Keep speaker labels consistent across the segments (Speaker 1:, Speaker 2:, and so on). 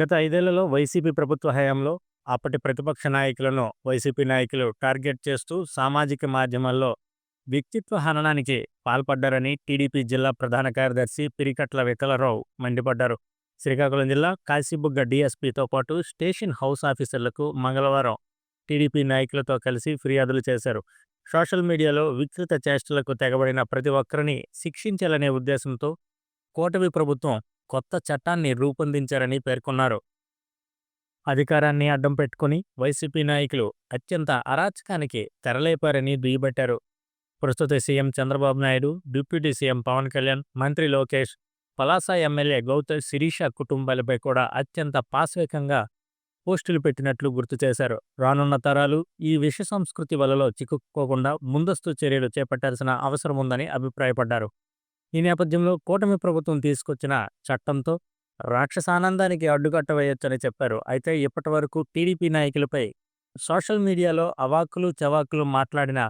Speaker 1: గత ఐదేళ్ళలో వైసీపీ ప్రభుత్వ హయాంలో అప్పటి ప్రతిపక్ష నాయకులను వైసీపీ నాయకులు టార్గెట్ చేస్తూ సామాజిక మాధ్యమాల్లో వ్యక్తిత్వ హననానికి పాల్పడ్డారని టీడీపీ జిల్లా ప్రధాన కార్యదర్శి పిరికట్ల వికలరావు మండిపడ్డారు. శ్రీకాకుళం జిల్లా కాశీబుగ్గ డీఎస్పీతో పాటు స్టేషన్ హౌస్ ఆఫీసర్లకు మంగళవారం టీడీపీ నాయకులతో కలిసి ఫిర్యాదులు చేశారు. సోషల్ మీడియాలో వికృత చేష్టలకు తెగబడిన ప్రతి ఒక్కరిని శిక్షించాలనే ఉద్దేశంతో కూటమి ప్రభుత్వం కొత్త చట్టాన్ని రూపొందించారని పేర్కొన్నారు. అధికారాన్ని అడ్డం పెట్టుకుని వైసీపీ నాయకులు అత్యంత అరాచకానికి తెరలేపారని దుయ్యబట్టారు. ప్రస్తుత CM Chandrababu Naidu deputy CM Pawan Kalyan మంత్రి లోకేష్ పలాస ఎమ్మెల్యే గౌతమ్ శిరీష కుటుంబాలపై కూడా అత్యంత పాశవికంగా పోస్టులు పెట్టినట్లు గుర్తు చేశారు. రానున్న తరాలు ఈ విష సంస్కృతి వలలో చిక్కుకోకుండా ముందస్తు చర్యలు చేపట్టాల్సిన అవసరం ఉందని అభిప్రాయపడ్డారు. ఈ నేపథ్యంలో కూటమి ప్రభుత్వం తీసుకొచ్చిన చట్టంతో రాక్షసానందానికి అడ్డుకట్ట వేయొచ్చని చెప్పారు. అయితే ఇప్పటి వరకు టీడీపీ నాయకులపై సోషల్ మీడియాలో అవాకులు చవాకులు మాట్లాడిన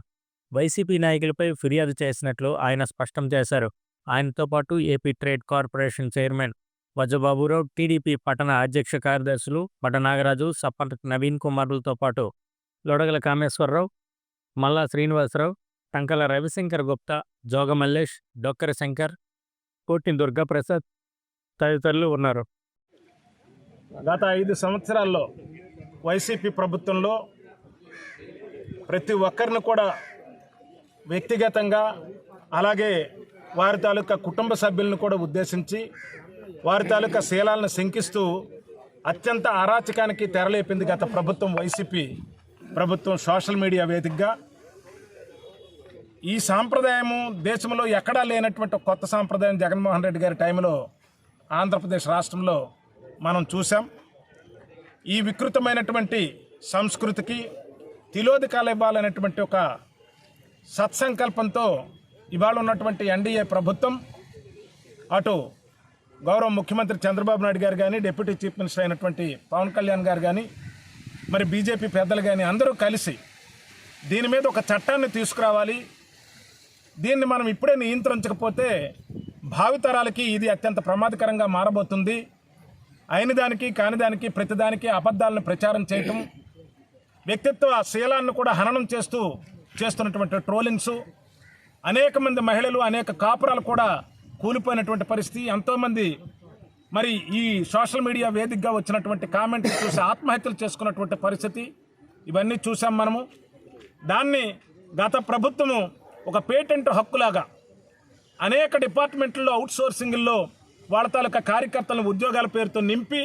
Speaker 1: వైసీపీ నాయకులపై ఫిర్యాదు చేసినట్లు ఆయన స్పష్టం చేశారు. ఆయనతో పాటు AP trade corporation chairman Vajababurao TDP పట్టణ అధ్యక్ష కార్యదర్శులు బట నాగరాజు సప్పట్ నవీన్ కుమారులతో పాటు లొడగల కామేశ్వరరావు మల్లా శ్రీనివాసరావు టంకల రవిశంకర్ గుప్తా జోగ మల్లేష్ డొక్కర శంకర్ కోటి దుర్గాప్రసాద్ తదితరులు ఉన్నారు.
Speaker 2: గత ఐదు సంవత్సరాల్లో వైసీపీ ప్రభుత్వంలో ప్రతి ఒక్కరిని కూడా వ్యక్తిగతంగా అలాగే వారి తాలూకా కుటుంబ సభ్యులను కూడా ఉద్దేశించి వారి తాలూకా శీలాలను శంకిస్తూ అత్యంత అరాచకానికి తెరలేపింది గత ప్రభుత్వం వైసీపీ ప్రభుత్వం సోషల్ మీడియా వేదికగా. ఈ సాంప్రదాయము దేశంలో ఎక్కడా లేనటువంటి కొత్త సాంప్రదాయం జగన్మోహన్ రెడ్డి గారి టైంలో ఆంధ్రప్రదేశ్ రాష్ట్రంలో మనం చూసాం ఈ వికృతమైనటువంటి సంస్కృతికి తిలోదకాలు ఇవ్వాలనేటువంటి ఒక సత్సంకల్పంతో ఇవాళ ఉన్నటువంటి ఎన్డీఏ ప్రభుత్వం అటు గౌరవ ముఖ్యమంత్రి చంద్రబాబు నాయుడు గారు కానీ డిప్యూటీ చీఫ్ మినిస్టర్ అయినటువంటి పవన్ కళ్యాణ్ గారు కానీ మరి బీజేపీ పెద్దలు కానీ అందరూ కలిసి దీని మీద ఒక చట్టాన్ని తీసుకురావాలి. దీన్ని మనం ఇప్పుడే నియంత్రించకపోతే భావితరాలకి ఇది అత్యంత ప్రమాదకరంగా మారబోతుంది. అయిన దానికి కాని దానికి ప్రతిదానికి అబద్ధాలను ప్రచారం చేయటం వ్యక్తిత్వ శీలాన్ని కూడా హననం చేస్తూ చేస్తున్నటువంటి ట్రోలింగ్స్ అనేక మంది మహిళలు అనేక కాపురాలు కూడా కూలిపోయినటువంటి పరిస్థితి. ఎంతోమంది మరి ఈ సోషల్ మీడియా వేదికగా వచ్చినటువంటి కామెంట్లు చూసి ఆత్మహత్యలు చేసుకున్నటువంటి పరిస్థితి. ఇవన్నీ చూసాం మనము. దాన్ని గత ప్రభుత్వము ఒక పేటెంట్ హక్కులాగా అనేక డిపార్ట్మెంట్లలో అవుట్సోర్సింగ్లో వాళ్ళ తాలూకా కార్యకర్తలను ఉద్యోగాల పేరుతో నింపి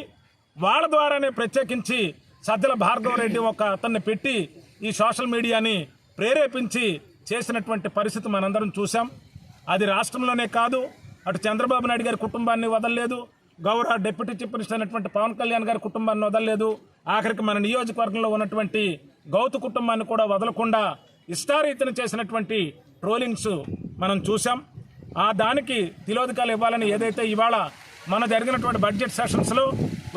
Speaker 2: వాళ్ళ ద్వారానే ప్రత్యేకించి సజ్జల భార్గవ రెడ్డి ఒక అతన్ని పెట్టి ఈ సోషల్ మీడియాని ప్రేరేపించి చేసినటువంటి పరిస్థితి మనందరం చూసాం అది రాష్ట్రంలోనే కాదు అటు చంద్రబాబు నాయుడు గారి కుటుంబాన్ని వదలలేదు గౌరవ డిప్యూటీ చీఫ్ మినిస్టర్ అయినటువంటి పవన్ కళ్యాణ్ గారి కుటుంబాన్ని వదలలేదు ఆఖరికి మన నియోజకవర్గంలో ఉన్నటువంటి గౌతు కుటుంబాన్ని కూడా వదలకుండా ఇష్టారీతిని చేసినటువంటి రోలింగ్స్ మనం చూసాం ఆ దానికి తిలోదకాలు ఇవ్వాలని ఏదైతే ఇవాళ మన జరిగినటువంటి బడ్జెట్ సెషన్స్లో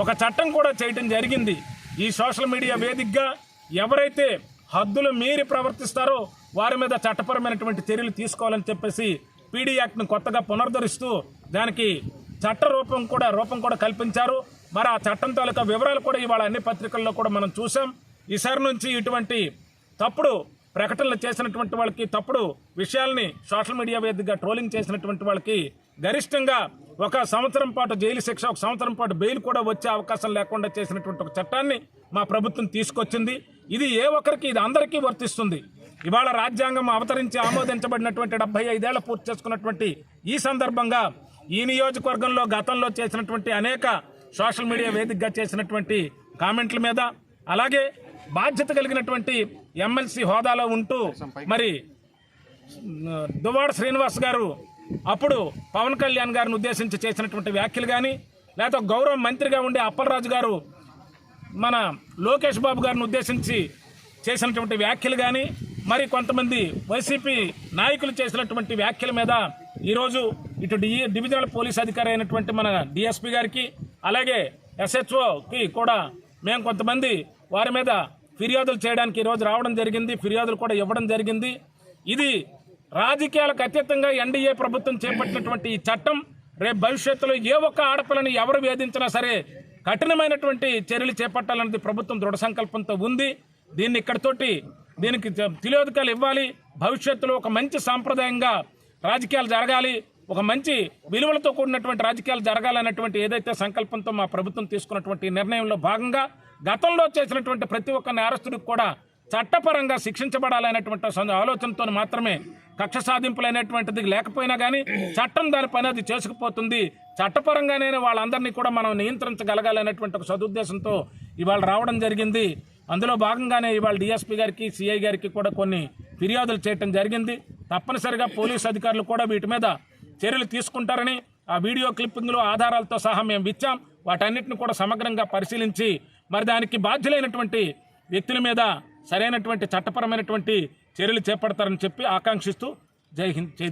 Speaker 2: ఒక చట్టం కూడా చేయటం జరిగింది. ఈ సోషల్ మీడియా వేదికగా ఎవరైతే హద్దులు మీరి ప్రవర్తిస్తారో వారి మీద చట్టపరమైనటువంటి చర్యలు తీసుకోవాలని చెప్పేసి పీడీ యాక్ట్ను కొత్తగా పునరుద్ధరిస్తూ దానికి చట్ట రూపం కూడా రూపం కూడా కల్పించారు. మరి ఆ చట్టం తాలూకా వివరాలు కూడా ఇవాళ అన్ని పత్రికల్లో కూడా మనం చూసాం ఈసారి నుంచి ఇటువంటి తప్పుడు ప్రకటనలు చేసినటువంటి వాళ్ళకి తప్పుడు విషయాల్ని సోషల్ మీడియా వేదికగా ట్రోలింగ్ చేసినటువంటి వాళ్ళకి గరిష్టంగా ఒక సంవత్సరం పాటు జైలు శిక్ష ఒక సంవత్సరం పాటు బెయిల్ కూడా వచ్చే అవకాశం లేకుండా చేసినటువంటి ఒక చట్టాన్ని మా ప్రభుత్వం తీసుకొచ్చింది. ఇది ఏ ఒక్కరికి ఇది అందరికీ వర్తిస్తుంది. ఇవాళ రాజ్యాంగం అవతరించి ఆమోదించబడినటువంటి డెబ్బై ఐదేళ్ళ పూర్తి చేసుకున్నటువంటి ఈ సందర్భంగా ఈ నియోజకవర్గంలో గతంలో చేసినటువంటి అనేక సోషల్ మీడియా వేదికగా చేసినటువంటి కామెంట్ల మీద అలాగే బాధ్యత కలిగినటువంటి ఎమ్మెల్సీ హోదాలో ఉంటూ మరి దువ్వాడ శ్రీనివాస్ గారు అప్పుడు పవన్ కళ్యాణ్ గారిని ఉద్దేశించి చేసినటువంటి వ్యాఖ్యలు కానీ లేదా గౌరవ మంత్రిగా ఉండే అప్పలరాజు గారు మన లోకేష్ బాబు గారిని ఉద్దేశించి చేసినటువంటి వ్యాఖ్యలు కానీ మరి కొంతమంది వైసీపీ నాయకులు చేసినటువంటి వ్యాఖ్యల మీద ఈరోజు ఇటు డి డివిజనల్ పోలీస్ అధికారి అయినటువంటి మన డిఎస్పీ గారికి అలాగే ఎస్హెచ్ఓకి కూడా మేము కొంతమంది వారి మీద ఫిర్యాదులు చేయడానికి ఈరోజు రావడం జరిగింది ఫిర్యాదులు కూడా ఇవ్వడం జరిగింది. ఇది రాజకీయాలకు అతీతంగా ఎన్డీఏ ప్రభుత్వం చేపట్టినటువంటి ఈ చట్టం రేపు భవిష్యత్తులో ఏ ఒక్క ఆడపిల్లని ఎవరు వేధించినా సరే కఠినమైనటువంటి చర్యలు చేపట్టాలన్నది ప్రభుత్వం దృఢ సంకల్పంతో ఉంది. దీన్ని ఇక్కడితోటి దీనికి తెలియదుకాలు ఇవ్వాలి. భవిష్యత్తులో ఒక మంచి సాంప్రదాయంగా రాజకీయాలు జరగాలి. ఒక మంచి విలువలతో కూడినటువంటి రాజకీయాలు జరగాలన్నటువంటి ఏదైతే సంకల్పంతో మా ప్రభుత్వం తీసుకున్నటువంటి నిర్ణయంలో భాగంగా గతంలో చేసినటువంటి ప్రతి ఒక్క నేరస్తుడికి కూడా చట్టపరంగా శిక్షించబడాలనేటువంటి ఆలోచనతో మాత్రమే కక్ష సాధింపులైనటువంటిది లేకపోయినా కానీ చట్టం దాని పని అది చేసుకుపోతుంది. చట్టపరంగానే వాళ్ళందరినీ కూడా మనం నియంత్రించగలగాలనేటువంటి ఒక సదుద్దేశంతో ఇవాళ రావడం జరిగింది. అందులో భాగంగానే ఇవాళ డిఎస్పీ గారికి సిఐ గారికి కూడా కొన్ని ఫిర్యాదులు చేయటం జరిగింది. తప్పనిసరిగా పోలీస్ అధికారులు కూడా వీటి మీద చర్యలు తీసుకుంటారని ఆ వీడియో క్లిప్పింగ్లో ఆధారాలతో సహా మేము ఇచ్చాం వాటన్నిటిని కూడా సమగ్రంగా పరిశీలించి మరి దానికి బాధ్యులైనటువంటి వ్యక్తుల మీద సరైనటువంటి చట్టపరమైనటువంటి చర్యలు చేపడతారని చెప్పి ఆకాంక్షిస్తూ జై హింద్ జై